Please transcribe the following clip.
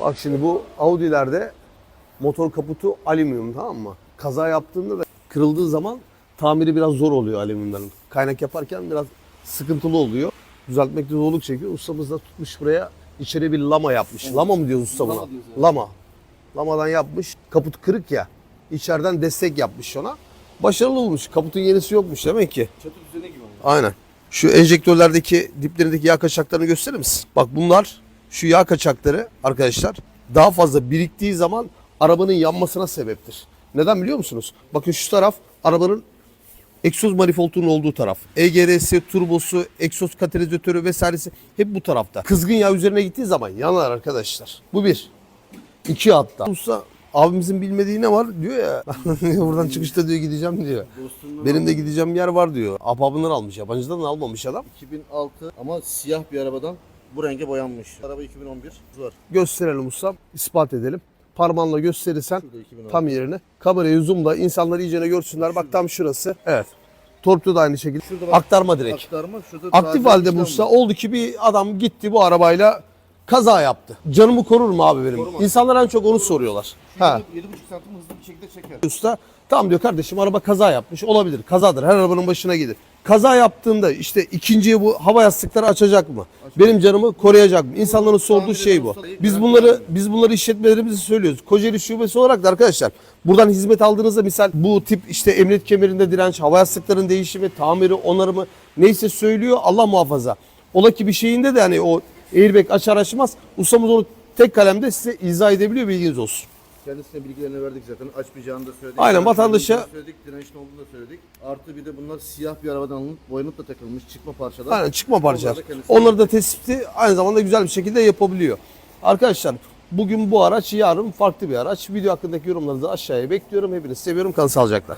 Bak şimdi bu Audi'lerde motor kaputu alüminyum tamam mı? Kaza yaptığında da kırıldığı zaman tamiri biraz zor oluyor alüminyumların. Kaynak yaparken biraz sıkıntılı oluyor. Düzeltmekte zorluk çekiyor. Ustamız da tutmuş buraya içeri bir lama yapmış. Lama mı diyoruz usta buna? Lama evet. Lama. Lamadan yapmış. Kaput kırık ya. İçeriden destek yapmış ona. Başarılı olmuş. Kaputun yenisi yokmuş demek ki. Çatı düzeni gibi ama. Aynen. Şu enjektörlerdeki diplerindeki yağ kaçaklarını gösterir misin? Bak bunlar şu yağ kaçakları arkadaşlar daha fazla biriktiği zaman arabanın yanmasına sebeptir. Neden biliyor musunuz? Bakın şu taraf arabanın egzoz manifoldunun olduğu taraf. EGR'si, turbosu, egzoz katalizatörü vesairesi hep bu tarafta. Kızgın yağ üzerine gittiği zaman yanar arkadaşlar. Bu bir. İki hatta. Usta abimizin bilmediği ne var diyor ya. Buradan çıkışta diyor gideceğim diyor. Dostumdan Benim de gideceğim yer var diyor. Ahbabından almış. Yabancıdan da almamış adam. 2006 ama siyah bir arabadan bu renge boyanmış. Araba 2011. Var. Gösterelim ustam. ispat edelim. Parmağınla gösterirsen Şurada 2011. tam yerini. Kamerayı zoomla insanlar iyicene görsünler. Bak tam şurası. Evet. Torpido da aynı şekilde. Şurada bak. Aktarma direkt. Aktarma şurada Aktif halde bu işlem usta. var. Oldu ki bir adam gitti bu arabayla kaza yaptı. Canımı korur mu abi benim? Korumaz. İnsanlar en çok onu soruyorlar. Ha. 7,5 santim hızlı bir şekilde çeker. Usta tamam diyor kardeşim araba kaza yapmış olabilir. Kazadır. Her arabanın başına gelir. Kaza yaptığında işte ikinciye bu hava yastıkları açacak mı? Benim canımı koruyacak mı? İnsanların sorduğu şey bu. Biz bunları biz bunları işletmelerimize söylüyoruz. Kocaeli şubesi olarak da arkadaşlar buradan hizmet aldığınızda misal bu tip işte emniyet kemerinde direnç, hava yastıklarının değişimi, tamiri, onarımı neyse söylüyor Allah muhafaza. Ola ki bir şeyinde de hani o airbag açar açmaz ustamız onu tek kalemde size izah edebiliyor bilginiz olsun. Kendisine bilgilerini verdik zaten. Açmayacağını da söyledik. Aynen, vatandaşa- Söyledik, dirençli olduğunu da söyledik. Artı bir de bunlar siyah bir arabadan alınıp boyanıp da takılmış çıkma parçalar. Aynen çıkma parçalar. Onları da kendisi- Onları da tespiti aynı zamanda güzel bir şekilde yapabiliyor. Arkadaşlar bugün bu araç yarın farklı bir araç. Video hakkındaki yorumlarınızı aşağıya bekliyorum. Hepinizi seviyorum. Kalın sağlıcakla.